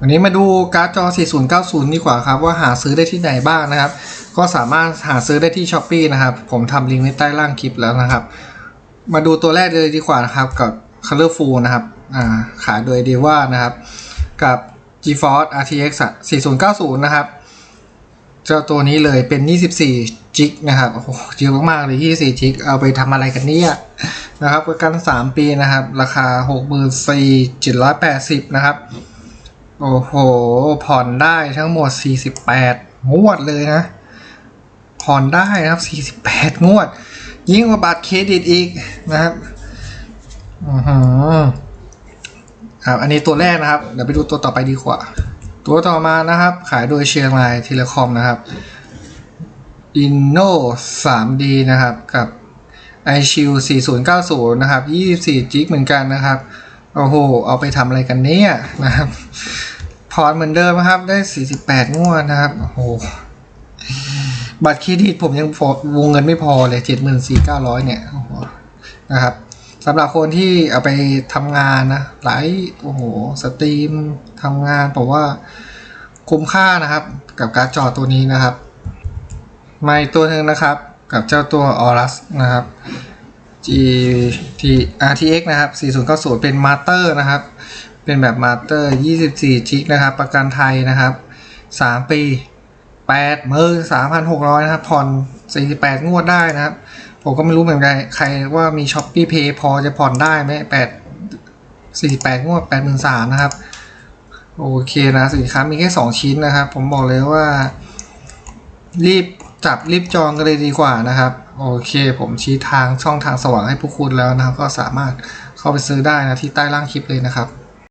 วันนี้มาดูการ์ดจอ 4090 ดีกว่าครับว่าหาซื้อได้ที่ไหนบ้างนะครับ ก็สามารถหาซื้อได้ที่ s h อ p e e นะครับ ผมทำลิงก์ไว้ใต้ล่างคลิปแล้วนะครับ มาดูตัวแรกเลยดีกว่านะครับกับ Colorful นะครับขายโดย d e v a นะครับ กับ GeForce RTX 4090 นะครับเจ้าตัวนี้เลยเป็น 24 จิกนะครับ โอ้โหเยอะมากๆเลย 24 จิก เอาไปทำอะไรกันเนี่ยนะครับประกัน 3 ปีนะครับ ราคา 64,780 นะครับ โอ้โห ผ่อนได้ทั้งหมด 48 งวดเลยนะ ผ่อนได้นะครับ 48 งวด ยิ่งกว่าบัตรเครดิตอีกนะครับอือหือครับอันนี้ตัวแรกนะครับ เดี๋ยวไปดูตัวต่อไปดีกว่า ตัวต่อมานะครับ ขายโดยเชียงรายเทเลคอมนะครับ Inno 3D นะครับ กับ i s h i e l 4090 นะครับ 24 จิกเหมือนกันนะครับ โอ้โห เอาไปทำอะไรกันเนี่ยนะครับ พอร์ตเหมือนเดิมนะครับ ได้ 48 งวดนะครับ โอ้โห บัตรเครดิตผมยังวงเงินไม่พอเลย 74,900 เนี่ยโอ้โหนะครับสำหรับคนที่เอาไปทำงานนะไลฟ์โอ้โห สตรีมทำงานผมว่าคุ้มค่านะครับ กับการจอตัวนี้นะครับมาอีกตัวหนึ่งนะครับกับเจ้าตัว Aorus นะครับ G T RTX นะครับ 4090 เป็นมาสเตอร์นะครับ เป็นแบบมาสเตอร์24จิกนะครับ ประกันไทยนะครับ 3 ปี 8มื่น3,600 นะครับ ผ่อน 48 งวดได้นะครับ ผมก็ไม่รู้เหมือนกัน ใครว่ามี s h o p e e Pay พอจะผ่อนได้ไหม8 48 งวด 83,000นะครับ โอเคนะ สินค้ามีแค่ 2 ชิ้นนะครับ ผมบอกเลยว่า รีบจับรีบจองกันเลยดีกว่านะครับ โอเค ผมชี้ทางช่องทางสว่างให้พวกคุณแล้วนะครับ ก็สามารถเข้าไปซื้อได้นะที่ใต้ล่างคลิปเลยนะครับ